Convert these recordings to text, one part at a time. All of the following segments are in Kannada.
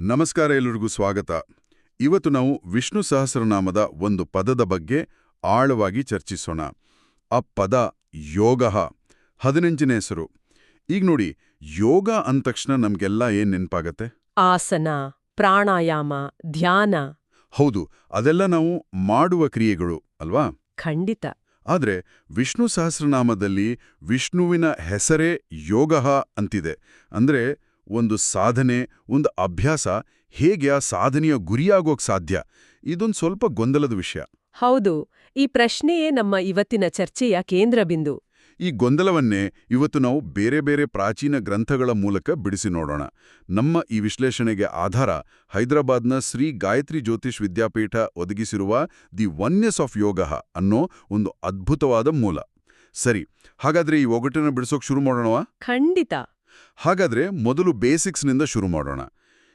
ನಮಸ್ಕಾರ ಎಲ್ಲರಿಗೂ ಸ್ವಾಗತ. ಇವತ್ತು ನಾವು ವಿಷ್ಣು ಸಹಸ್ರನಾಮದ ಒಂದು ಪದದ ಬಗ್ಗೆ ಆಳವಾಗಿ ಚರ್ಚಿಸೋಣ. ಆ ಪದ ಯೋಗ ಹದಿನೆಂಟನೇ ಹೆಸರು. ಈಗ ನೋಡಿ ಯೋಗ ಅಂದ ತಕ್ಷಣ ನಮ್ಗೆಲ್ಲ ಏನ್ ನೆನಪಾಗತ್ತೆ? ಆಸನ ಪ್ರಾಣಾಯಾಮ ಧ್ಯಾನ. ಹೌದು ಅದೆಲ್ಲ ನಾವು ಮಾಡುವ ಕ್ರಿಯೆಗಳು ಅಲ್ವಾ? ಖಂಡಿತ. ಆದ್ರೆ ವಿಷ್ಣು ಸಹಸ್ರನಾಮದಲ್ಲಿ ವಿಷ್ಣುವಿನ ಹೆಸರೇ ಯೋಗ ಅಂತಿದೆ. ಅಂದ್ರೆ ಒಂದು ಸಾಧನೆ ಒಂದು ಅಭ್ಯಾಸ ಹೇಗೆ ಆ ಸಾಧನೆಯ ಗುರಿಯಾಗೋಕ್ ಸಾಧ್ಯ? ಇದೊಂದು ಸ್ವಲ್ಪ ಗೊಂದಲದ ವಿಷಯ. ಹೌದು. ಈ ಪ್ರಶ್ನೆಯೇ ನಮ್ಮ ಇವತ್ತಿನ ಚರ್ಚೆಯ ಕೇಂದ್ರ ಬಿಂದು. ಈ ಗೊಂದಲವನ್ನೇ ಇವತ್ತು ನಾವು ಬೇರೆ ಬೇರೆ ಪ್ರಾಚೀನ ಗ್ರಂಥಗಳ ಮೂಲಕ ಬಿಡಿಸಿ ನೋಡೋಣ. ನಮ್ಮ ಈ ವಿಶ್ಲೇಷಣೆಗೆ ಆಧಾರ ಹೈದರಾಬಾದ್ನ ಶ್ರೀ ಗಾಯತ್ರಿ ಜ್ಯೋತಿಷ್ ವಿದ್ಯಾಪೀಠ ಒದಗಿಸಿರುವ ದಿ ಒನ್ನೆಸ್ ಆಫ್ ಯೋಗ ಅನ್ನೋ ಒಂದು ಅದ್ಭುತವಾದ ಮೂಲ. ಸರಿ ಹಾಗಾದ್ರೆ ಈ ಒಗಟನ್ನು ಬಿಡಿಸೋಕೆ ಶುರು ಮಾಡೋಣವಾ? ಖಂಡಿತ. ಹಾಗಾದ್ರೆ ಮೊದಲು ಬೇಸಿಕ್ಸ್ನಿಂದ ಶುರು ಮಾಡೋಣ.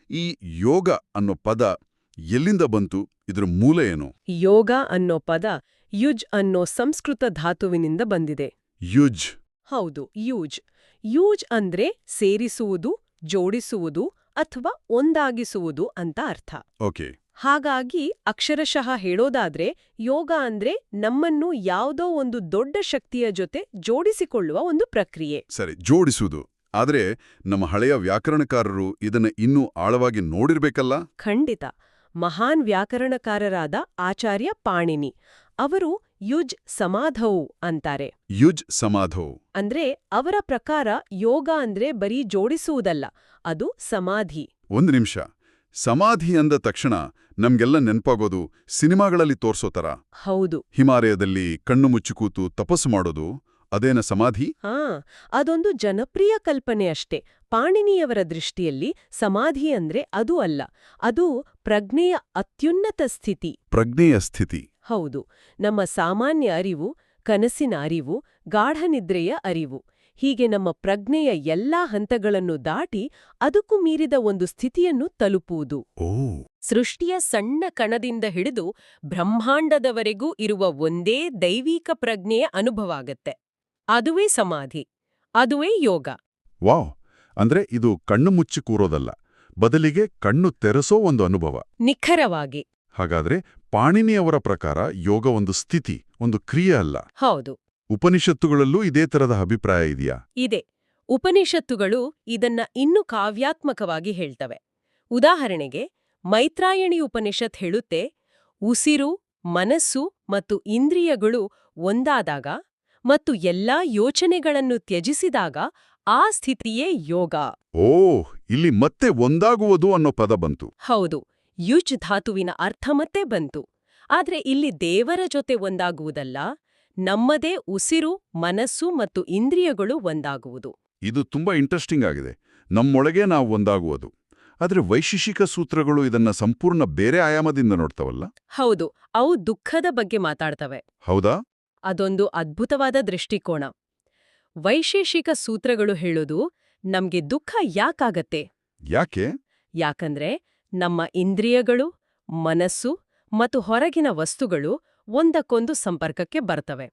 ಈ ಯೋಗ ಅನ್ನೋ ಪದ ಎಲ್ಲಿಂದ ಬಂತು? ಇದರ ಮೂಲ ಏನು? ಯೋಗ ಅನ್ನೋ ಪದ ಯುಜ್ ಅನ್ನೋ ಸಂಸ್ಕೃತ ಧಾತುವಿನಿಂದ ಬಂದಿದೆ. ಯುಜ್. ಹೌದು ಯೂಜ್. ಯೂಜ್ ಅಂದ್ರೆ ಸೇರಿಸುವುದು ಜೋಡಿಸುವುದು ಅಥವಾ ಒಂದಾಗಿಸುವುದು ಅಂತ ಅರ್ಥ. ಓಕೆ. ಹಾಗಾಗಿ ಅಕ್ಷರಶಃ ಹೇಳೋದಾದ್ರೆ ಯೋಗ ಅಂದ್ರೆ ನಮ್ಮನ್ನು ಯಾವುದೋ ಒಂದು ದೊಡ್ಡ ಶಕ್ತಿಯ ಜೊತೆ ಜೋಡಿಸಿಕೊಳ್ಳುವ ಒಂದು ಪ್ರಕ್ರಿಯೆ. ಸರಿ ಜೋಡಿಸುವುದು. ಆದ್ರೆ ನಮ್ಮ ಹಳೆಯ ವ್ಯಾಕರಣಕಾರರು ಇದನ್ನು ಇನ್ನೂ ಆಳವಾಗಿ ನೋಡಿರ್ಬೇಕಲ್ಲ? ಖಂಡಿತ. ಮಹಾನ್ ವ್ಯಾಕರಣಕಾರರಾದ ಆಚಾರ್ಯ ಪಾಣಿನಿ. ಅವರು ಯುಜ್ ಸಮಾಧವು ಅಂತಾರೆ. ಯುಜ್ ಸಮಾಧೌ. ಅಂದ್ರೆ ಅವರ ಪ್ರಕಾರ ಯೋಗ ಅಂದ್ರೆ ಬರೀ ಜೋಡಿಸುವುದಲ್ಲ ಅದು ಸಮಾಧಿ. ಒಂದು ನಿಮಿಷ. ಸಮಾಧಿ ಅಂದ ತಕ್ಷಣ ನಮ್ಗೆಲ್ಲ ನೆನ್ಪಾಗೋದು ಸಿನಿಮಾಗಳಲ್ಲಿ ತೋರ್ಸೋತರ ಹೌದು. ಹಿಮಾಲಯದಲ್ಲಿ ಕಣ್ಣು ಮುಚ್ಚಿ ಕೂತು ತಪಸ್ಸು ಮಾಡೋದು. ಅದೇನ ಸಮಾಧಿ? ಹಾ ಅದೊಂದು ಜನಪ್ರಿಯ ಕಲ್ಪನೆ ಅಷ್ಟೇ. ಪಾಣಿನಿಯವರ ದೃಷ್ಟಿಯಲ್ಲಿ ಸಮಾಧಿ ಅಂದ್ರೆ ಅದು ಅಲ್ಲ ಅದು ಪ್ರಜ್ಞೆಯ ಅತ್ಯುನ್ನತ ಸ್ಥಿತಿ. ಪ್ರಜ್ಞೆಯ ಸ್ಥಿತಿ. ಹೌದು ನಮ್ಮ ಸಾಮಾನ್ಯ ಅರಿವು ಕನಸಿನ ಅರಿವು ಗಾಢನಿದ್ರೆಯ ಅರಿವು. ಹೀಗೆ ನಮ್ಮ ಪ್ರಜ್ಞೆಯ ಎಲ್ಲಾ ಹಂತಗಳನ್ನು ದಾಟಿ ಅದಕ್ಕೂ ಮೀರಿದ ಒಂದು ಸ್ಥಿತಿಯನ್ನು ತಲುಪುವುದು. ಓ. ಸೃಷ್ಟಿಯ ಸಣ್ಣ ಕಣದಿಂದ ಹಿಡಿದು ಬ್ರಹ್ಮಾಂಡದವರೆಗೂ ಇರುವ ಒಂದೇ ದೈವಿಕ ಪ್ರಜ್ಞೆಯ ಅನುಭವ ಆಗತ್ತೆ. ಅದುವೇ ಸಮಾಧಿ ಅದುವೇ ಯೋಗ. ವಾವ್! ಅಂದ್ರೆ ಇದು ಕಣ್ಣು ಮುಚ್ಚಿ ಕೂರೋದಲ್ಲ ಬದಲಿಗೆ ಕಣ್ಣು ತೆರೆಸೋ ಒಂದು ಅನುಭವ. ನಿಖರವಾಗಿ. ಹಾಗಾದ್ರೆ ಪಾಣಿನಿಯವರ ಪ್ರಕಾರ ಯೋಗ ಒಂದು ಸ್ಥಿತಿ ಒಂದು ಕ್ರಿಯೆ ಅಲ್ಲ. ಹೌದು. ಉಪನಿಷತ್ತುಗಳಲ್ಲೂ ಇದೇ ತರದ ಅಭಿಪ್ರಾಯ ಇದೆಯಾ? ಇದೆ. ಉಪನಿಷತ್ತುಗಳು ಇದನ್ನ ಇನ್ನೂ ಕಾವ್ಯಾತ್ಮಕವಾಗಿ ಹೇಳ್ತವೆ. ಉದಾಹರಣೆಗೆ ಮೈತ್ರಾಯಣಿ ಉಪನಿಷತ್ ಹೇಳುತ್ತೆ ಉಸಿರು ಮನಸ್ಸು ಮತ್ತು ಇಂದ್ರಿಯಗಳು ಒಂದಾದಾಗ ಮತ್ತು ಎಲ್ಲಾ ಯೋಚನೆಗಳನ್ನು ತ್ಯಜಿಸಿದಾಗ ಆ ಸ್ಥಿತಿಯೇ ಯೋಗ. ಓ ಇಲ್ಲಿ ಮತ್ತೆ ಒಂದಾಗುವುದು ಅನ್ನೋ ಪದ ಬಂತು. ಹೌದು ಯುಜ್ ಧಾತುವಿನ ಅರ್ಥ ಮತ್ತೆ ಬಂತು. ಆದ್ರೆ ಇಲ್ಲಿ ದೇವರ ಜೊತೆ ಒಂದಾಗುವುದಲ್ಲ ನಮ್ಮದೇ ಉಸಿರು ಮನಸ್ಸು ಮತ್ತು ಇಂದ್ರಿಯಗಳು ಒಂದಾಗುವುದು. ಇದು ತುಂಬಾ ಇಂಟ್ರೆಸ್ಟಿಂಗ್ ಆಗಿದೆ. ನಮ್ಮೊಳಗೆ ನಾವು ಒಂದಾಗುವುದು. ಆದರೆ ವೈಶಿಷಿಕ ಸೂತ್ರಗಳು ಇದನ್ನ ಸಂಪೂರ್ಣ ಬೇರೆ ಆಯಾಮದಿಂದ ನೋಡ್ತವಲ್ಲ? ಹೌದು ಅವು ದುಃಖದ ಬಗ್ಗೆ ಮಾತಾಡ್ತವೆ. ಹೌದಾ? ಅದೊಂದು ಅದ್ಭುತವಾದ ದೃಷ್ಟಿಕೋನ. ವೈಶೇಷಿಕ ಸೂತ್ರಗಳು ಹೇಳೋದು ನಮ್ಗೆ ದುಃಖ ಯಾಕಾಗತ್ತೆ? ಯಾಕೆ? ಯಾಕಂದ್ರೆ ನಮ್ಮ ಇಂದ್ರಿಯಗಳು ಮನಸ್ಸು ಮತ್ತು ಹೊರಗಿನ ವಸ್ತುಗಳು ಒಂದಕ್ಕೊಂದು ಸಂಪರ್ಕಕ್ಕೆ ಬರ್ತವೆ.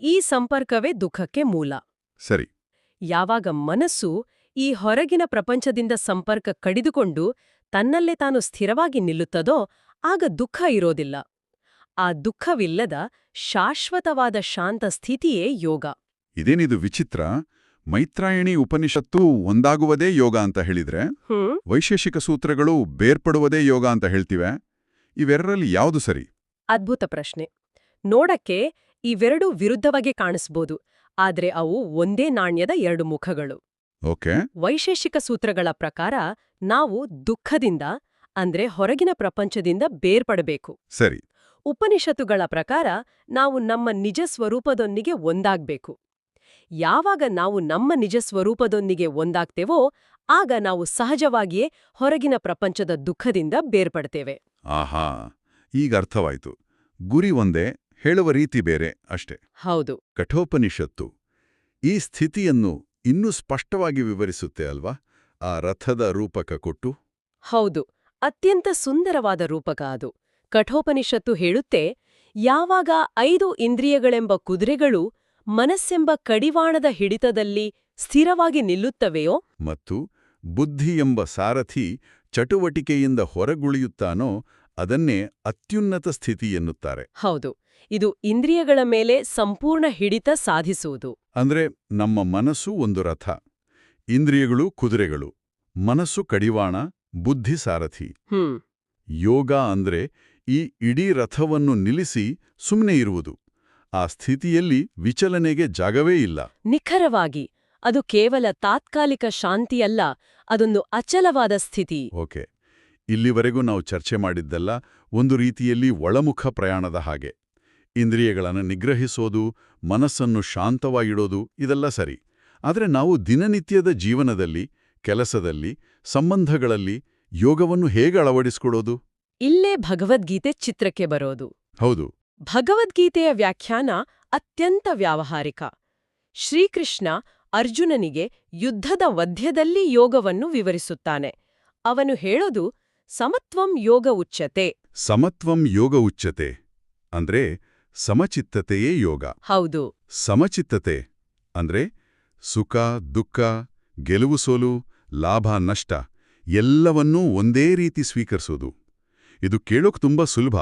ಈ ಸಂಪರ್ಕವೇ ದುಃಖಕ್ಕೆ ಮೂಲ. ಸರಿ. ಯಾವಾಗ ಮನಸ್ಸು ಈ ಹೊರಗಿನ ಪ್ರಪಂಚದಿಂದ ಸಂಪರ್ಕ ಕಡಿದುಕೊಂಡು ತನ್ನಲ್ಲೇ ತಾನು ಸ್ಥಿರವಾಗಿ ನಿಲ್ಲುತ್ತದೋ ಆಗ ದುಃಖ ಇರೋದಿಲ್ಲ. ಆ ದುಃಖವಿಲ್ಲದ ಶಾಶ್ವತವಾದ ಶಾಂತ ಸ್ಥಿತಿಯೇ ಯೋಗ. ಇದೇನಿದು ವಿಚಿತ್ರ? ಮೈತ್ರಾಯಣಿ ಉಪನಿಷತ್ತು ಒಂದಾಗುವುದೇ ಯೋಗ ಅಂತ ಹೇಳಿದ್ರೆ ವೈಶೇಷಿಕ ಸೂತ್ರಗಳು ಬೇರ್ಪಡುವುದೇ ಯೋಗ ಅಂತ ಹೇಳ್ತಿವೆ. ಇವೆರಡರಲ್ಲಿ ಯಾವುದು ಸರಿ? ಅದ್ಭುತ ಪ್ರಶ್ನೆ. ನೋಡಕ್ಕೆ ಇವೆರಡೂ ವಿರುದ್ಧವಾಗಿ ಕಾಣಿಸ್ಬೋದು ಆದ್ರೆ ಅವು ಒಂದೇ ನಾಣ್ಯದ ಎರಡು ಮುಖಗಳು. ಓಕೆ. ವೈಶೇಷಿಕ ಸೂತ್ರಗಳ ಪ್ರಕಾರ ನಾವು ದುಃಖದಿಂದ ಅಂದ್ರೆ ಹೊರಗಿನ ಪ್ರಪಂಚದಿಂದ ಬೇರ್ಪಡಬೇಕು. ಸರಿ. ಉಪನಿಷತ್ತುಗಳ ಪ್ರಕಾರ ನಾವು ನಮ್ಮ ನಿಜ ಸ್ವರೂಪದೊಂದಿಗೆ ಒಂದಾಗ್ಬೇಕು. ಯಾವಾಗ ನಾವು ನಮ್ಮ ನಿಜ ಸ್ವರೂಪದೊಂದಿಗೆ ಒಂದಾಗ್ತೇವೋ ಆಗ ನಾವು ಸಹಜವಾಗಿಯೇ ಹೊರಗಿನ ಪ್ರಪಂಚದ ದುಃಖದಿಂದ ಬೇರ್ಪಡ್ತೇವೆ. ಆಹಾ ಈಗ ಅರ್ಥವಾಯಿತು. ಗುರಿ ಒಂದೇ ಹೇಳುವ ರೀತಿ ಬೇರೆ ಅಷ್ಟೇ. ಹೌದು. ಕಠೋಪನಿಷತ್ತು ಈ ಸ್ಥಿತಿಯನ್ನು ಇನ್ನೂ ಸ್ಪಷ್ಟವಾಗಿ ವಿವರಿಸುತ್ತೆ ಅಲ್ವಾ? ಆ ರಥದ ರೂಪಕ ಕೊಟ್ಟು? ಹೌದು ಅತ್ಯಂತ ಸುಂದರವಾದ ರೂಪಕ ಅದು. ಕಠೋಪನಿಷತ್ತು ಹೇಳುತ್ತೆ ಯಾವಾಗ ಐದು ಇಂದ್ರಿಯಗಳೆಂಬ ಕುದುರೆಗಳು ಮನಸ್ಸೆಂಬ ಕಡಿವಾಣದ ಹಿಡಿತದಲ್ಲಿ ಸ್ಥಿರವಾಗಿ ನಿಲ್ಲುತ್ತವೆಯೋ? ಮತ್ತು ಬುದ್ಧಿ ಎಂಬ ಸಾರಥಿ ಚಟುವಟಿಕೆಯಿಂದ ಹೊರಗುಳಿಯುತ್ತಾನೋ ಅದನ್ನೇ ಅತ್ಯುನ್ನತ ಸ್ಥಿತಿ ಎನ್ನುತ್ತಾರೆ. ಹೌದು ಇದು ಇಂದ್ರಿಯಗಳ ಮೇಲೆ ಸಂಪೂರ್ಣ ಹಿಡಿತ ಸಾಧಿಸುವುದು. ಅಂದ್ರೆ ನಮ್ಮ ಮನಸ್ಸು ಒಂದು ರಥ. ಇಂದ್ರಿಯಗಳು ಕುದುರೆಗಳು ಮನಸ್ಸು ಕಡಿವಾಣ ಬುದ್ಧಿ ಸಾರಥಿ. ಹ್ಮ್. ಯೋಗ ಅಂದ್ರೆ ಈ ಇಡೀ ರಥವನ್ನು ನಿಲ್ಲಿಸಿ ಸುಮ್ಮನೆ ಇರುವುದು. ಆ ಸ್ಥಿತಿಯಲ್ಲಿ ವಿಚಲನೆಗೆ ಜಾಗವೇ ಇಲ್ಲ. ನಿಖರವಾಗಿ ಅದು ಕೇವಲ ತಾತ್ಕಾಲಿಕ ಶಾಂತಿಯಲ್ಲ ಅದೊಂದು ಅಚಲವಾದ ಸ್ಥಿತಿ. ಓಕೆ. ಇಲ್ಲಿವರೆಗೂ ನಾವು ಚರ್ಚೆ ಮಾಡಿದ್ದೆಲ್ಲ ಒಂದು ರೀತಿಯಲ್ಲಿ ಒಳಮುಖ ಪ್ರಯಾಣದ ಹಾಗೆ. ಇಂದ್ರಿಯಗಳನ್ನು ನಿಗ್ರಹಿಸೋದು ಮನಸ್ಸನ್ನು ಶಾಂತವಾಗಿಡೋದು ಇದೆಲ್ಲ ಸರಿ. ಆದರೆ ನಾವು ದಿನನಿತ್ಯದ ಜೀವನದಲ್ಲಿ ಕೆಲಸದಲ್ಲಿ ಸಂಬಂಧಗಳಲ್ಲಿ ಯೋಗವನ್ನು ಹೇಗೆ ಅಳವಡಿಸ್ಕೊಡೋದು? ಇಲ್ಲೇ ಭಗವದ್ಗೀತೆ ಚಿತ್ರಕ್ಕೆ ಬರೋದು. ಹೌದು. ಭಗವದ್ಗೀತೆಯ ವ್ಯಾಖ್ಯಾನ ಅತ್ಯಂತ ವ್ಯಾವಹಾರಿಕ. ಶ್ರೀಕೃಷ್ಣ ಅರ್ಜುನನಿಗೆ ಯುದ್ಧದ ವಧ್ಯದಲ್ಲಿ ಯೋಗವನ್ನು ವಿವರಿಸುತ್ತಾನೆ. ಅವನು ಹೇಳೋದು ಸಮತ್ವಂ ಯೋಗ ಉಚ್ಚತೆ ಸಮತ್ವಂ ಯೋಗ ಉಚ್ಚತೆ ಅಂದ್ರೆ ಸಮಚಿತ್ತತೆಯೇ ಯೋಗ. ಹೌದು. ಸಮಚಿತ್ತತೆ ಅಂದ್ರೆ ಸುಖ ದುಃಖ ಗೆಲುವು ಸೋಲು ಲಾಭ ನಷ್ಟ ಎಲ್ಲವನ್ನೂ ಒಂದೇ ರೀತಿ ಸ್ವೀಕರಿಸೋದು. ಇದು ಕೇಳೋಕ್ ತುಂಬಾ ಸುಲಭ.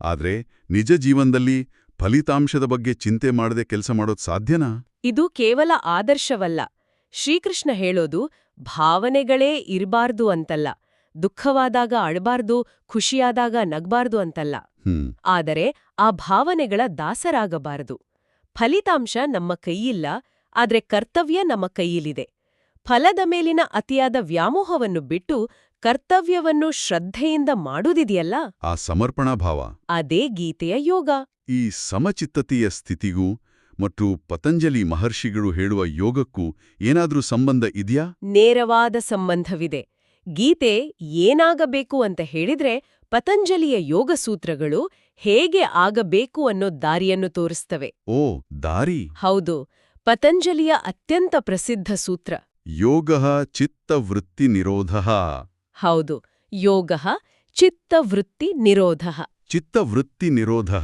ಆದ್ರೆ ನಿಜ ಜೀವನದಲ್ಲಿ ಫಲಿತಾಂಶದ ಬಗ್ಗೆ ಚಿಂತೆ ಮಾಡದೆ ಕೆಲಸ ಮಾಡೋದು ಸಾಧ್ಯನಾ? ಇದು ಕೇವಲ ಆದರ್ಶವಲ್ಲ. ಶ್ರೀಕೃಷ್ಣ ಹೇಳೋದು ಭಾವನೆಗಳೇ ಇರಬಾರ್ದು ಅಂತಲ್ಲ. ದುಃಖವಾದಾಗ ಅಳಬಾರ್ದು ಖುಷಿಯಾದಾಗ ನಗ್ಬಾರ್ದು ಅಂತಲ್ಲ. ಆದರೆ ಆ ಭಾವನೆಗಳ ದಾಸರಾಗಬಾರದು. ಫಲಿತಾಂಶ ನಮ್ಮ ಕೈಯಿಲ್ಲ ಆದ್ರೆ ಕರ್ತವ್ಯ ನಮ್ಮ ಕೈಯಲ್ಲಿದೆ. ಫಲದ ಮೇಲಿನ ಅತಿಯಾದ ವ್ಯಾಮೋಹವನ್ನು ಬಿಟ್ಟು ಕರ್ತವ್ಯವನ್ನು ಶ್ರದ್ಧೆಯಿಂದ ಮಾಡುವುದಿದೆಯಲ್ಲ ಆ ಸಮರ್ಪಣಾ ಭಾವ. ಅದೇ ಗೀತೆಯ ಯೋಗ. ಈ ಸಮಚಿತ್ತತೆಯ ಸ್ಥಿತಿಗೂ ಮತ್ತು ಪತಂಜಲಿ ಮಹರ್ಷಿಗಳು ಹೇಳುವ ಯೋಗಕ್ಕೂ ಏನಾದ್ರೂ ಸಂಬಂಧ ಇದೆಯಾ? ನೇರವಾದ ಸಂಬಂಧವಿದೆ. ಗೀತೆ ಏನಾಗಬೇಕು ಅಂತ ಹೇಳಿದ್ರೆ ಪತಂಜಲಿಯ ಯೋಗ ಸೂತ್ರಗಳು ಹೇಗೆ ಆಗಬೇಕು ಅನ್ನೋ ದಾರಿಯನ್ನು ತೋರಿಸ್ತವೆ. ಓ ದಾರಿ. ಹೌದು ಪತಂಜಲಿಯ ಅತ್ಯಂತ ಪ್ರಸಿದ್ಧ ಸೂತ್ರ. ಯೋಗ ಚಿತ್ತವೃತ್ತಿ ನಿರೋಧ ಹೌದು. ಯೋಗ ಚಿತ್ತವೃತ್ತಿ ನಿರೋಧ. ಚಿತ್ತವೃತ್ತಿ ನಿರೋಧ.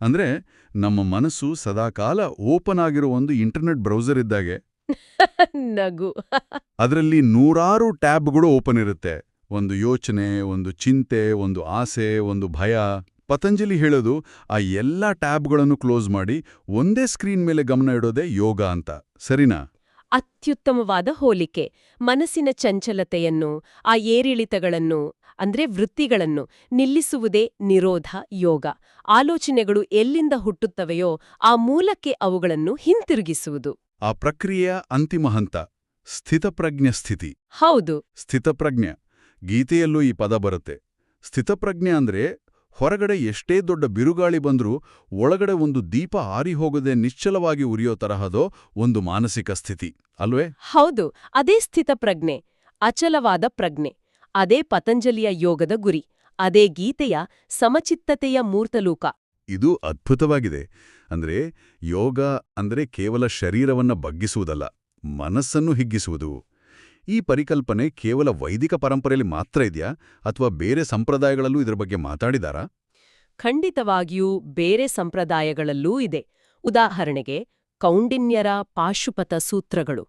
ಅಂದ್ರೆ ನಮ್ಮ ಮನಸ್ಸು ಸದಾಕಾಲ ಓಪನ್ ಆಗಿರೋ ಒಂದು ಇಂಟರ್ನೆಟ್ ಬ್ರೌಸರ್ ಇದ್ದಾಗೆ. ನಗು. ಅದರಲ್ಲಿ ನೂರಾರು ಟ್ಯಾಬ್ಗಳು ಓಪನ್ ಇರುತ್ತೆ. ಒಂದು ಯೋಚನೆ ಒಂದು ಚಿಂತೆ ಒಂದು ಆಸೆ ಒಂದು ಭಯ. ಪತಂಜಲಿ ಹೇಳೋದು ಆ ಎಲ್ಲ ಟ್ಯಾಬ್ಗಳನ್ನು ಕ್ಲೋಸ್ ಮಾಡಿ ಒಂದೇ ಸ್ಕ್ರೀನ್ ಮೇಲೆ ಗಮನ ಇಡೋದೇ ಯೋಗ ಅಂತ. ಸರಿನಾ? ಅತ್ಯುತ್ತಮವಾದ ಹೋಲಿಕೆ. ಮನಸ್ಸಿನ ಚಂಚಲತೆಯನ್ನು ಆ ಏರಿಳಿತಗಳನ್ನು ಅಂದ್ರೆ ವೃತ್ತಿಗಳನ್ನು ನಿಲ್ಲಿಸುವುದೇ ನಿರೋಧ ಯೋಗ. ಆಲೋಚನೆಗಳು ಎಲ್ಲಿಂದ ಹುಟ್ಟುತ್ತವೆಯೋ ಆ ಮೂಲಕ್ಕೆ ಅವುಗಳನ್ನು ಹಿಂತಿರುಗಿಸುವುದು. ಆ ಪ್ರಕ್ರಿಯೆಯ ಅಂತಿಮ ಹಂತ ಸ್ಥಿತಪ್ರಜ್ಞ ಸ್ಥಿತಿ. ಹೌದು. ಸ್ಥಿತಪ್ರಜ್ಞ ಗೀತೆಯಲ್ಲೂ ಈ ಪದ ಬರುತ್ತೆ. ಸ್ಥಿತಪ್ರಜ್ಞೆ ಅಂದ್ರೆ ಹೊರಗಡೆ ಎಷ್ಟೇ ದೊಡ್ಡ ಬಿರುಗಾಳಿ ಬಂದರೂ ಒಳಗಡೆ ಒಂದು ದೀಪ ಆರಿ ಹೋಗದೆ ನಿಶ್ಚಲವಾಗಿ ಉರಿಯೋ ತರಹದೋ ಒಂದು ಮಾನಸಿಕ ಸ್ಥಿತಿ. ಅಲ್ವೇ? ಹೌದು ಅದೇ ಸ್ಥಿತಪ್ರಜ್ಞೆ ಅಚಲವಾದ ಪ್ರಜ್ಞೆ ಅದೇ ಪತಂಜಲಿಯ ಯೋಗದ ಗುರಿ ಅದೇ ಗೀತೆಯ ಸಮಚಿತ್ತತೆಯ ಮೂರ್ತಲೂಕ. ಇದು ಅದ್ಭುತವಾಗಿದೆ. ಅಂದ್ರೆ ಯೋಗ ಅಂದ್ರೆ ಕೇವಲ ಶರೀರವನ್ನ ಬಗ್ಗಿಸುವುದಲ್ಲ ಮನಸ್ಸನ್ನು ಹಿಗ್ಗಿಸುವುದು. ಈ ಪರಿಕಲ್ಪನೆ ಕೇವಲ ವೈದಿಕ ಪರಂಪರೆಯಲ್ಲಿ ಮಾತ್ರ ಇದೆಯಾ? ಅಥವಾ ಬೇರೆ ಸಂಪ್ರದಾಯಗಳಲ್ಲೂ ಇದರ ಬಗ್ಗೆ ಮಾತಾಡಿದಾರಾ? ಖಂಡಿತವಾಗಿಯೂ ಬೇರೆ ಸಂಪ್ರದಾಯಗಳಲ್ಲೂ ಇದೆ. ಉದಾಹರಣೆಗೆ ಕೌಂಡಿನ್ಯರ ಪಾಶುಪತ ಸೂತ್ರಗಳು.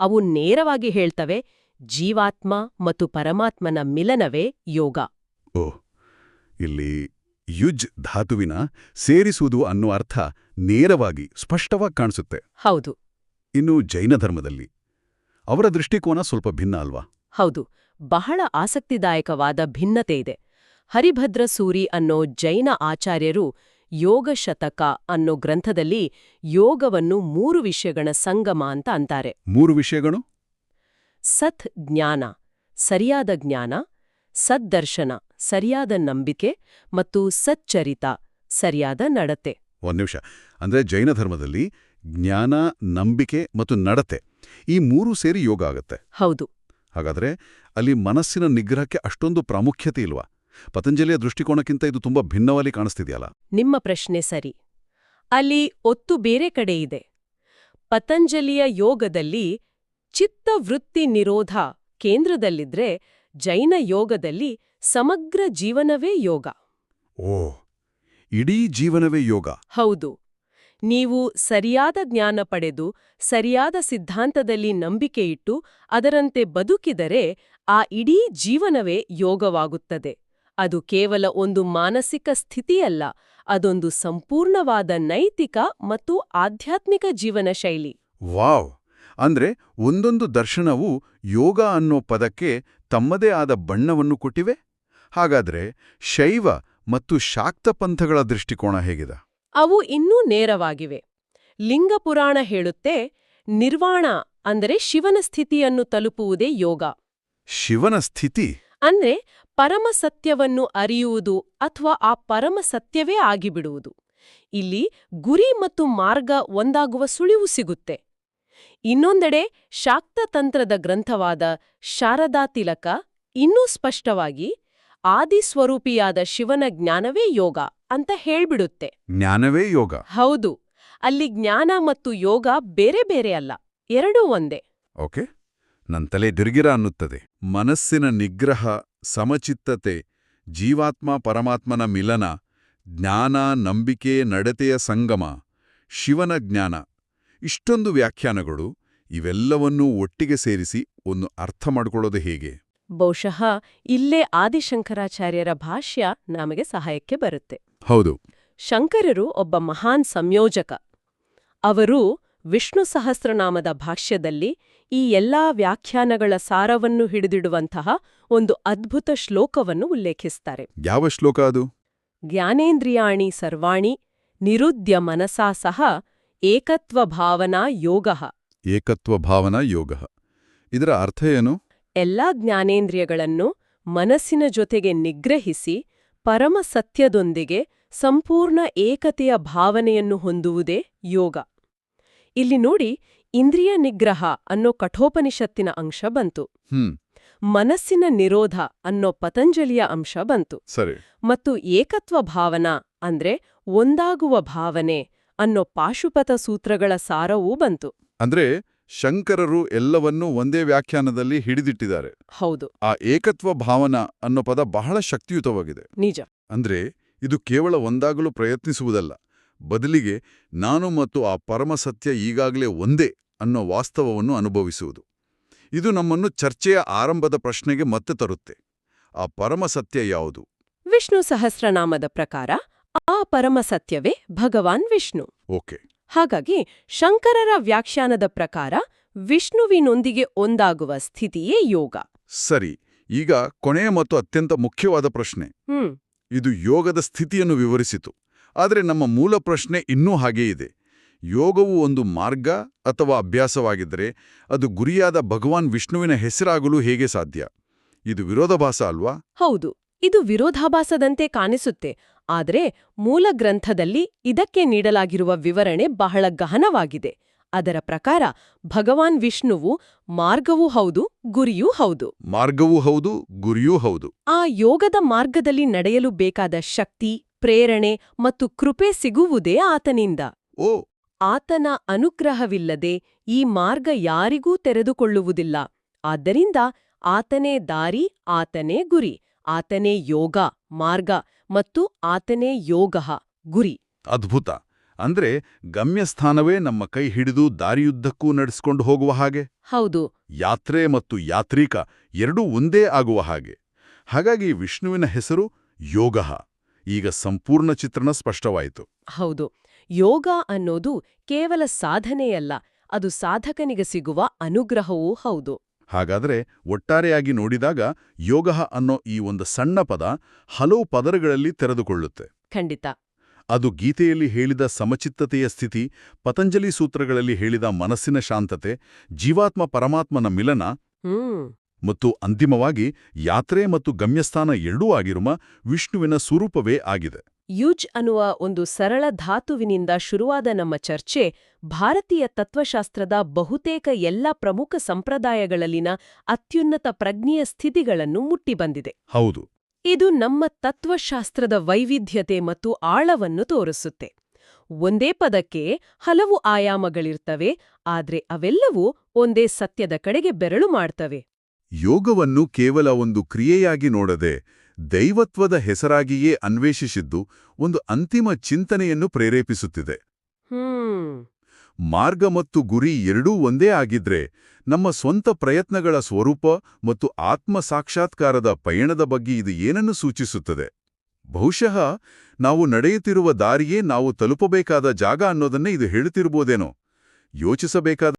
ಅವು ನೇರವಾಗಿ ಹೇಳ್ತವೆ ಜೀವಾತ್ಮ ಮತ್ತು ಪರಮಾತ್ಮನ ಮಿಲನವೇ ಯೋಗ. ಓ ಇಲ್ಲಿ ಯುಜ್ ಧಾತುವಿನ ಸೇರಿಸುವುದು ಅನ್ನೋ ಅರ್ಥ ನೇರವಾಗಿ ಸ್ಪಷ್ಟವಾಗಿ ಕಾಣಿಸುತ್ತೆ. ಹೌದು. ಇನ್ನು ಜೈನ ಧರ್ಮದಲ್ಲಿ ಅವರ ದೃಷ್ಟಿಕೋನ ಸ್ವಲ್ಪ ಭಿನ್ನ ಅಲ್ವಾ? ಹೌದು. ಬಹಳ ಆಸಕ್ತಿದಾಯಕವಾದ ಭಿನ್ನತೆ ಇದೆ. ಹರಿಭದ್ರ ಸೂರಿ ಅನ್ನೋ ಜೈನ ಆಚಾರ್ಯರು ಯೋಗ ಶತಕ ಅನ್ನೋ ಗ್ರಂಥದಲ್ಲಿ ಯೋಗವನ್ನು ಮೂರು ವಿಷಯಗಳ ಸಂಗಮ ಅಂತ ಅಂತಾರೆ. ಮೂರು ವಿಷಯಗಳು? ಸತ್ ಜ್ಞಾನ ಸರಿಯಾದ ಜ್ಞಾನ ಸದ್ದರ್ಶನ ಸರಿಯಾದ ನಂಬಿಕೆ ಮತ್ತು ಸಚ್ಚರಿತ ಸರಿಯಾದ ನಡತೆ. ಒಂದ್ ನಿಮಿಷ. ಅಂದ್ರೆ ಜೈನ ಧರ್ಮದಲ್ಲಿ ಜ್ಞಾನ ನಂಬಿಕೆ ಮತ್ತು ನಡತೆ ಈ ಮೂರು ಸೇರಿ ಯೋಗ ಆಗುತ್ತೆ. ಹೌದು. ಹಾಗಾದ್ರೆ ಅಲ್ಲಿ ಮನಸ್ಸಿನ ನಿಗ್ರಹಕ್ಕೆ ಅಷ್ಟೊಂದು ಪ್ರಾಮುಖ್ಯತೆ ಇಲ್ವಾ? ಪತಂಜಲಿಯ ದೃಷ್ಟಿಕೋನಕ್ಕಿಂತ ಇದು ತುಂಬಾ ಭಿನ್ನವಾಗಿ ಕಾಣಿಸ್ತಿದೆಯಲ್ಲ? ನಿಮ್ಮ ಪ್ರಶ್ನೆ ಸರಿ. ಅಲ್ಲಿ ಒತ್ತು ಬೇರೆ ಕಡೆ ಇದೆ. ಪತಂಜಲಿಯ ಯೋಗದಲ್ಲಿ ಚಿತ್ತವೃತ್ತಿ ನಿರೋಧ ಕೇಂದ್ರದಲ್ಲಿದ್ರೆ ಜೈನ ಯೋಗದಲ್ಲಿ ಸಮಗ್ರ ಜೀವನವೇ ಯೋಗ. ಓ ಇಡೀ ಜೀವನವೇ ಯೋಗ. ಹೌದು. ನೀವು ಸರಿಯಾದ ಜ್ಞಾನ ಪಡೆದು ಸರಿಯಾದ ಸಿದ್ಧಾಂತದಲ್ಲಿ ನಂಬಿಕೆಯಿಟ್ಟು ಅದರಂತೆ ಬದುಕಿದರೆ ಆ ಇಡೀ ಜೀವನವೇ ಯೋಗವಾಗುತ್ತದೆ. ಅದು ಕೇವಲ ಒಂದು ಮಾನಸಿಕ ಸ್ಥಿತಿಯಲ್ಲ, ಅದೊಂದು ಸಂಪೂರ್ಣವಾದ ನೈತಿಕ ಮತ್ತು ಆಧ್ಯಾತ್ಮಿಕ ಜೀವನ ಶೈಲಿ. ವಾವ್! ಅಂದ್ರೆ ಒಂದೊಂದು ದರ್ಶನವು ಯೋಗ ಅನ್ನೋ ಪದಕ್ಕೆ ತಮ್ಮದೇ ಆದ ಬಣ್ಣವನ್ನು ಕೊಟ್ಟಿವೆ? ಹಾಗಾದ್ರೆ ಶೈವ ಮತ್ತು ಶಾಕ್ತ ಪಂಥಗಳ ದೃಷ್ಟಿಕೋನ ಹೇಗಿದೆ? ಅವು ಇನ್ನೂ ನೇರವಾಗಿವೆ. ಲಿಂಗಪುರಾಣ ಹೇಳುತ್ತೆ ನಿರ್ವಾಣ ಅಂದರೆ ಶಿವನ ಸ್ಥಿತಿಯನ್ನು ತಲುಪುವುದೇ ಯೋಗ. ಶಿವನ ಸ್ಥಿತಿ? ಅಂದ್ರೆ ಪರಮ ಸತ್ಯವನ್ನು ಅರಿಯುವುದು ಅಥವಾ ಆ ಪರಮ ಸತ್ಯವೇ ಆಗಿಬಿಡುವುದು. ಇಲ್ಲಿ ಗುರಿ ಮತ್ತು ಮಾರ್ಗ ಒಂದಾಗುವ ಸುಳಿವು ಸಿಗುತ್ತೆ. ಇನ್ನೊಂದೆಡೆ ಶಾಕ್ತತಂತ್ರದ ಗ್ರಂಥವಾದ ಶಾರದಾ ತಿಲಕ ಇನ್ನೂ ಸ್ಪಷ್ಟವಾಗಿ ಆದಿಸ್ವರೂಪಿಯಾದ ಶಿವನ ಜ್ಞಾನವೇ ಯೋಗ. ಅಂತ ಹೇಳ್ಬಿಡುತ್ತೆ. ಜ್ಞಾನವೇ ಯೋಗ. ಹೌದು. ಅಲ್ಲಿ ಜ್ಞಾನ ಮತ್ತು ಯೋಗ ಬೇರೆ ಬೇರೆ ಅಲ್ಲ. ಎರಡೂ ಒಂದೇ. ಓಕೆ. ನನ್ ತಲೆ ದಿರ್ಗಿರ ಅನ್ನುತ್ತದೆ. ಮನಸ್ಸಿನ ನಿಗ್ರಹ ಸಮಚಿತ್ತತೆ ಜೀವಾತ್ಮ ಪರಮಾತ್ಮನ ಮಿಲನ ಜ್ಞಾನ ನಂಬಿಕೆ ನಡತೆಯ ಸಂಗಮ ಶಿವನ ಜ್ಞಾನ ಇಷ್ಟೊಂದು ವ್ಯಾಖ್ಯಾನಗಳು ಇವೆಲ್ಲವನ್ನೂ ಒಟ್ಟಿಗೆ ಸೇರಿಸಿ ಒಂದು ಅರ್ಥ ಮಾಡಿಕೊಳ್ಳೋದು ಹೇಗೆ? ಬಹುಶಃ ಇಲ್ಲೇ ಆದಿಶಂಕರಾಚಾರ್ಯರ ಭಾಷ್ಯ ನಮಗೆ ಸಹಾಯಕ್ಕೆ ಬರುತ್ತೆ. ಹೌದು. ಶಂಕರರು ಒಬ್ಬ ಮಹಾನ್ ಸಂಯೋಜಕ. ಅವರು ವಿಷ್ಣು ಸಹಸ್ರನಾಮದ ಭಾಷ್ಯದಲ್ಲಿ ಈ ಎಲ್ಲಾ ವ್ಯಾಖ್ಯಾನಗಳ ಸಾರವನ್ನು ಹಿಡಿದಿಡುವಂತಹ ಒಂದು ಅದ್ಭುತ ಶ್ಲೋಕವನ್ನು ಉಲ್ಲೇಖಿಸ್ತಾರೆ. ಯಾವ ಶ್ಲೋಕ ಅದು? ಜ್ಞಾನೇಂದ್ರಿಯಾಣಿ ಸರ್ವಾಣಿ ನಿರುದ್ಯ ಮನಸಾ ಸಹ ಏಕತ್ವ ಭಾವನಾ ಯೋಗ. ಏಕತ್ವ ಭಾವನಾ ಯೋಗ. ಇದರ ಅರ್ಥ ಏನು? ಎಲ್ಲಾ ಜ್ಞಾನೇಂದ್ರಿಯಗಳನ್ನು ಮನಸ್ಸಿನ ಜೊತೆಗೆ ನಿಗ್ರಹಿಸಿ ಪರಮ ಸತ್ಯದೊಂದಿಗೆ ಸಂಪೂರ್ಣ ಏಕತೆಯ ಭಾವನೆಯನ್ನು ಹೊಂದುವುದೇ ಯೋಗ. ಇಲ್ಲಿ ನೋಡಿ ಇಂದ್ರಿಯ ನಿಗ್ರಹ ಅನ್ನೋ ಕಠೋಪನಿಷತ್ತಿನ ಅಂಶ ಬಂತು. ಮನಸ್ಸಿನ ನಿರೋಧ ಅನ್ನೋ ಪತಂಜಲಿಯ ಅಂಶ ಬಂತು. ಸರಿ. ಮತ್ತು ಏಕತ್ವ ಭಾವನಾ ಅಂದ್ರೆ ಒಂದಾಗುವ ಭಾವನೆ ಅನ್ನೋ ಪಾಶುಪತ ಸೂತ್ರಗಳ ಸಾರವೂ ಬಂತು. ಅಂದ್ರೆ ಶಂಕರರು ಎಲ್ಲವನ್ನೂ ಒಂದೇ ವ್ಯಾಖ್ಯಾನದಲ್ಲಿ ಹಿಡಿದಿಟ್ಟಿದ್ದಾರೆ. ಹೌದು. ಆ ಏಕತ್ವ ಭಾವನಾ ಅನ್ನೋ ಪದ ಬಹಳ ಶಕ್ತಿಯುತವಾಗಿದೆ. ನಿಜ. ಅಂದ್ರೆ ಇದು ಕೇವಲ ಒಂದಾಗಲು ಪ್ರಯತ್ನಿಸುವುದಲ್ಲ. ಬದಲಿಗೆ ನಾನು ಮತ್ತು ಆ ಪರಮಸತ್ಯ ಈಗಾಗಲೇ ಒಂದೇ ಅನ್ನೋ ವಾಸ್ತವವನ್ನು ಅನುಭವಿಸುವುದು. ಇದು ನಮ್ಮನ್ನು ಚರ್ಚೆಯ ಆರಂಭದ ಪ್ರಶ್ನೆಗೆ ಮತ್ತೆ ತರುತ್ತೆ. ಆ ಪರಮಸತ್ಯ ಯಾವುದು? ವಿಷ್ಣು ಸಹಸ್ರನಾಮದ ಪ್ರಕಾರ ಆ ಪರಮಸತ್ಯವೇ ಭಗವಾನ್ ವಿಷ್ಣು. ಓಕೆ. ಹಾಗಾಗಿ ಶಂಕರರ ವ್ಯಾಖ್ಯಾನದ ಪ್ರಕಾರ ವಿಷ್ಣುವಿನೊಂದಿಗೆ ಒಂದಾಗುವ ಸ್ಥಿತಿಯೇ ಯೋಗ. ಸರಿ ಈಗ ಕೊನೆಯ ಮತ್ತು ಅತ್ಯಂತ ಮುಖ್ಯವಾದ ಪ್ರಶ್ನೆ. ಹ್ಮ್. ಇದು ಯೋಗದ ಸ್ಥಿತಿಯನ್ನು ವಿವರಿಸಿತು. ಆದರೆ ನಮ್ಮ ಮೂಲ ಪ್ರಶ್ನೆ ಇನ್ನೂ ಹಾಗೇ ಇದೆ. ಯೋಗವು ಒಂದು ಮಾರ್ಗ ಅಥವಾ ಅಭ್ಯಾಸವಾಗಿದ್ದರೆ ಅದು ಗುರಿಯಾದ ಭಗವಾನ್ ವಿಷ್ಣುವಿನ ಹೆಸರಾಗಲು ಹೇಗೆ ಸಾಧ್ಯ? ಇದು ವಿರೋಧಾಭಾಸ ಅಲ್ವಾ? ಹೌದು. ಇದು ವಿರೋಧಾಭಾಸದಂತೆ ಕಾಣಿಸುತ್ತೆ. ಆದರೆ ಮೂಲ ಗ್ರಂಥದಲ್ಲಿ ಇದಕ್ಕೆ ನೀಡಲಾಗಿರುವ ವಿವರಣೆ ಬಹಳ ಗಹನವಾಗಿದೆ. ಅದರ ಪ್ರಕಾರ ಭಗವಾನ್ ವಿಷ್ಣುವು ಮಾರ್ಗವೂ ಹೌದು ಗುರಿಯೂ ಹೌದು. ಮಾರ್ಗವೂ ಹೌದು ಗುರಿಯೂ ಹೌದು. ಆ ಯೋಗದ ಮಾರ್ಗದಲ್ಲಿ ನಡೆಯಲು ಬೇಕಾದ ಶಕ್ತಿ ಪ್ರೇರಣೆ ಮತ್ತು ಕೃಪೆ ಸಿಗುವುದೇ ಆತನಿಂದ. ಓ! ಆತನ ಅನುಗ್ರಹವಿಲ್ಲದೆ ಈ ಮಾರ್ಗ ಯಾರಿಗೂ ತೆರೆದುಕೊಳ್ಳುವುದಿಲ್ಲ. ಆದ್ದರಿಂದ ಆತನೇ ದಾರಿ ಆತನೇ ಗುರಿ ಆತನೇ ಯೋಗ ಮಾರ್ಗ ಮತ್ತು ಆತನೇ ಯೋಗ ಗುರಿ. ಅದ್ಭುತ. ಅಂದ್ರೆ ಗಮ್ಯಸ್ಥಾನವೇ ನಮ್ಮ ಕೈ ಹಿಡಿದು ದಾರಿಯುದ್ದಕ್ಕೂ ನಡೆಸ್ಕೊಂಡು ಹೋಗುವ ಹಾಗೆ? ಹೌದು. ಯಾತ್ರೆ ಮತ್ತು ಯಾತ್ರಿಕ ಎರಡೂ ಒಂದೇ ಆಗುವ ಹಾಗೆ. ಹಾಗಾಗಿ ವಿಷ್ಣುವಿನ ಹೆಸರು ಯೋಗ. ಈಗ ಸಂಪೂರ್ಣ ಚಿತ್ರಣ ಸ್ಪಷ್ಟವಾಯಿತು. ಹೌದು. ಯೋಗ ಅನ್ನೋದು ಕೇವಲ ಸಾಧನೆಯಲ್ಲ ಅದು ಸಾಧಕನಿಗೆ ಸಿಗುವ ಅನುಗ್ರಹವೂ ಹೌದು. ಹಾಗಾದ್ರೆ ಒಟ್ಟಾರೆಯಾಗಿ ನೋಡಿದಾಗ ಯೋಗ ಅನ್ನೋ ಈ ಒಂದು ಸಣ್ಣ ಪದ ಹಲವು ಪದರಗಳಲ್ಲಿ ತೆರೆದುಕೊಳ್ಳುತ್ತೆ. ಖಂಡಿತ. ಅದು ಗೀತೆಯಲ್ಲಿ ಹೇಳಿದ ಸಮಚಿತ್ತತೆಯ ಸ್ಥಿತಿ ಪತಂಜಲಿ ಸೂತ್ರಗಳಲ್ಲಿ ಹೇಳಿದ ಮನಸ್ಸಿನ ಶಾಂತತೆ ಜೀವಾತ್ಮ ಪರಮಾತ್ಮನ ಮಿಲನ ಮತ್ತು ಅಂತಿಮವಾಗಿ ಯಾತ್ರೆ ಮತ್ತು ಗಮ್ಯಸ್ಥಾನ ಎರಡೂ ಆಗಿರುವ ವಿಷ್ಣುವಿನ ಸ್ವರೂಪವೇ ಆಗಿದೆ. ಯುಜ್ ಅನ್ನುವ ಒಂದು ಸರಳ ಧಾತುವಿನಿಂದ ಶುರುವಾದ ನಮ್ಮ ಚರ್ಚೆ ಭಾರತೀಯ ತತ್ವಶಾಸ್ತ್ರದ ಬಹುತೇಕ ಎಲ್ಲ ಪ್ರಮುಖ ಸಂಪ್ರದಾಯಗಳಲ್ಲಿನ ಅತ್ಯುನ್ನತ ಪ್ರಜ್ಞೆಯ ಸ್ಥಿತಿಗಳನ್ನು ಮುಟ್ಟಿಬಂದಿದೆ. ಹೌದು. ಇದು ನಮ್ಮ ತತ್ವಶಾಸ್ತ್ರದ ವೈವಿಧ್ಯತೆ ಮತ್ತು ಆಳವನ್ನು ತೋರಿಸುತ್ತೆ. ಒಂದೇ ಪದಕ್ಕೆ ಹಲವು ಆಯಾಮಗಳಿರ್ತವೆ ಆದ್ರೆ ಅವೆಲ್ಲವೂ ಒಂದೇ ಸತ್ಯದ ಕಡೆಗೆ ಬೆರಳು ಮಾಡ್ತವೆ. ಯೋಗವನ್ನು ಕೇವಲ ಒಂದು ಕ್ರಿಯೆಯಾಗಿ ನೋಡದೆ ದೈವತ್ವದ ಹೆಸರಾಗಿಯೇ ಅನ್ವೇಷಿಸಿದ್ದು ಒಂದು ಅಂತಿಮ ಚಿಂತನೆಯನ್ನು ಪ್ರೇರೇಪಿಸುತ್ತಿದೆ. ಹ್ಮ್. ಮಾರ್ಗ ಮತ್ತು ಗುರಿ ಎರಡೂ ಒಂದೇ ಆಗಿದ್ರೆ ನಮ್ಮ ಸ್ವಂತ ಪ್ರಯತ್ನಗಳ ಸ್ವರೂಪ ಮತ್ತು ಆತ್ಮ ಸಾಕ್ಷಾತ್ಕಾರದ ಪಯಣದ ಬಗ್ಗೆ ಇದು ಏನನ್ನು ಸೂಚಿಸುತ್ತದೆ? ಬಹುಶಃ ನಾವು ನಡೆಯುತ್ತಿರುವ ದಾರಿಯೇ ನಾವು ತಲುಪಬೇಕಾದ ಜಾಗ ಅನ್ನೋದನ್ನೇ ಇದು ಹೇಳ್ತಿರ್ಬೋದೇನೋ ಯೋಚಿಸಬೇಕಾದ